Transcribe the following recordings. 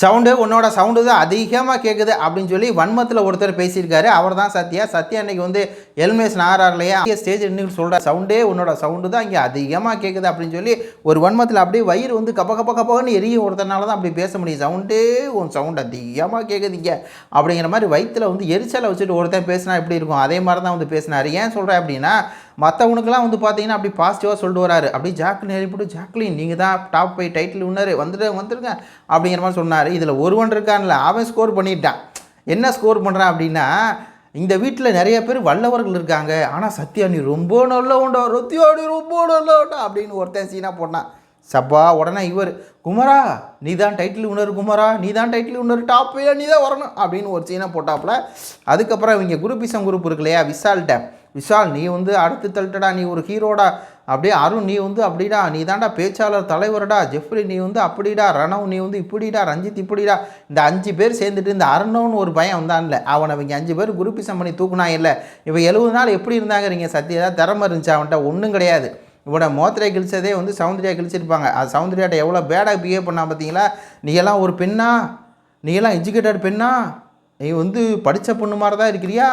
Sound உன்னோட sound தான் அதிகமாக கேட்குது அப்படின்னு சொல்லி வன்மத்தில் ஒருத்தர் பேசியிருக்காரு. அவர் தான் சத்யா. சத்யா அன்னைக்கு வந்து எல்மேஸ் நாகரார் ஸ்டேஜ் நின்று சொல்கிற சவுண்டே உன்னோட சவுண்டு தான் இங்கே அதிகமாக கேட்குது அப்படின்னு சொல்லி ஒரு வன்மத்தில் அப்படியே வயிறு வந்து கப்ப கப்ப கப்பகன்னு எரிய ஒருத்தனால தான் அப்படி பேச முடியும். சவுண்டே உன் சவுண்ட் அதிகமாக கேட்குது இங்கே அப்படிங்கிற மாதிரி வயிற்றில் வந்து எரிச்சலை வச்சுட்டு ஒருத்தன் பேசினா எப்படி இருக்கும்? அதே மாதிரி தான் வந்து பேசினார். ஏன் சொல்கிறேன் அப்படின்னா மற்றவனுக்குலாம் வந்து பார்த்தீங்கன்னா அப்படி பாசிட்டிவாக சொல்லிட்டு வராரு. அப்படி ஜாக்லின் எழுப்பிட்டு ஜாக்லின் நீங்கள் தான் டாப் ஃபைவ் டைட்டில் வின்னர் வந்துட்டு வந்துருங்க. அப்படிங்கிற மாதிரி சொன்னார். இதில் ஒருவன் இருக்கான்ல அவன் ஸ்கோர் பண்ணிட்டான். என்ன ஸ்கோர் பண்ணுறான் அப்படின்னா இந்த வீட்டில் நிறைய பேர் வல்லவர்கள் இருக்காங்க. ஆனால் சத்யா நீ ரொம்ப உண்டா சத்யா நீ ரொம்ப நல்ல உண்டா அப்படின்னு ஒருத்தன் சீனா போட்டான். சப்பா உடனே இவர் குமரா நீ தான் டைட்டில் வினர் குமரா நீ தான் டைட்டில் வினர் டாப் நீ தான் வரணும் அப்படின்னு ஒரு சீனை போட்டாப்புல. அதுக்கப்புறம் இவங்க குரூப்பிசம் குரூப் இருக்கு இல்லையா விசால்கிட்ட விஷால் நீ வந்து அடுத்து தள்ளிட்டடா நீ ஒரு ஹீரோடா அப்படியே அருண் நீ வந்து அப்படிடா நீ தான்டா பேச்சாளர் தலைவரடா. ஜெஃப்ரி நீ வந்து அப்படிடா. ரணவ் நீ வந்து இப்படிடா ரஞ்சித் இப்படிடா. இந்த அஞ்சு பேர் சேர்ந்துட்டு இந்த அருணவன் ஒரு பயம் வந்தான்ல அவனை இவங்க அஞ்சு பேர் குரூப்பிசம் பண்ணி தூக்குனா இல்லை இவன் எழுபது நாள் எப்படி இருந்தாங்கிறீங்க சத்தியதா திறமை இருந்துச்சு அவன்கிட்ட. ஒன்றும் கிடையாது. இவனை மோத்திரை கிழிச்சதே வந்து சௌந்தர்யா கிழிச்சிருப்பாங்க. அது சௌந்தர்யாட்ட எவ்வளோ பேடாக பிஹேவ் பண்ணா பார்த்தீங்களா நீ எல்லாம் ஒரு பெண்ணா? நீ எல்லாம் எஜுகேட்டட் பெண்ணா? நீ வந்து படித்த பொண்ணு மாதிரி தான் இருக்கிறியா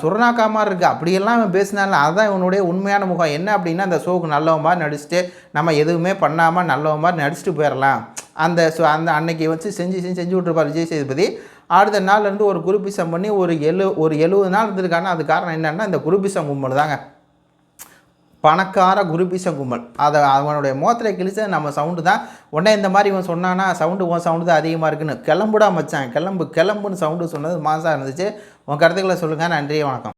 சுரணாக்கா மாதிரி இருக்குது அப்படியெல்லாம் அவன் பேசினால அதுதான் இவனுடைய உண்மையான முகம். என்ன அப்படின்னா அந்த ஷோவுக்கு நல்லவன் மாதிரி நடிச்சுட்டு நம்ம எதுவுமே பண்ணாமல் நல்லவன் மாதிரி நடிச்சுட்டு போயிடலாம் அந்த ஸோ அந்த அன்னைக்கு வச்சு செஞ்சு செஞ்சு செஞ்சு விட்ருப்பார் விஜய் சேதுபதி. அடுத்த நாள்லேருந்து ஒரு குருபிசம் பண்ணி ஒரு எழு ஒரு எழுபது நாள் இருந்திருக்காங்க அது காரணம் என்னென்னா இந்த குருபிசம் கும்பல் தாங்க. பணக்கார குருபிச கும்பல் அதை அவனுடைய மோத்திரை கிழிச்ச நம்ம சவுண்டு தான். உடனே இந்த மாதிரி இவன் சொன்னானா சவுண்டு உன் சவுண்டு தான் அதிகமாக இருக்குன்னு. கிளம்புடா மச்சான் கிளம்பு கிளம்புன்னு சவுண்டு சொன்னது மாசாக இருந்துச்சு. உன் கருத்துக்களை சொல்லுங்கள் நன்றி வணக்கம்.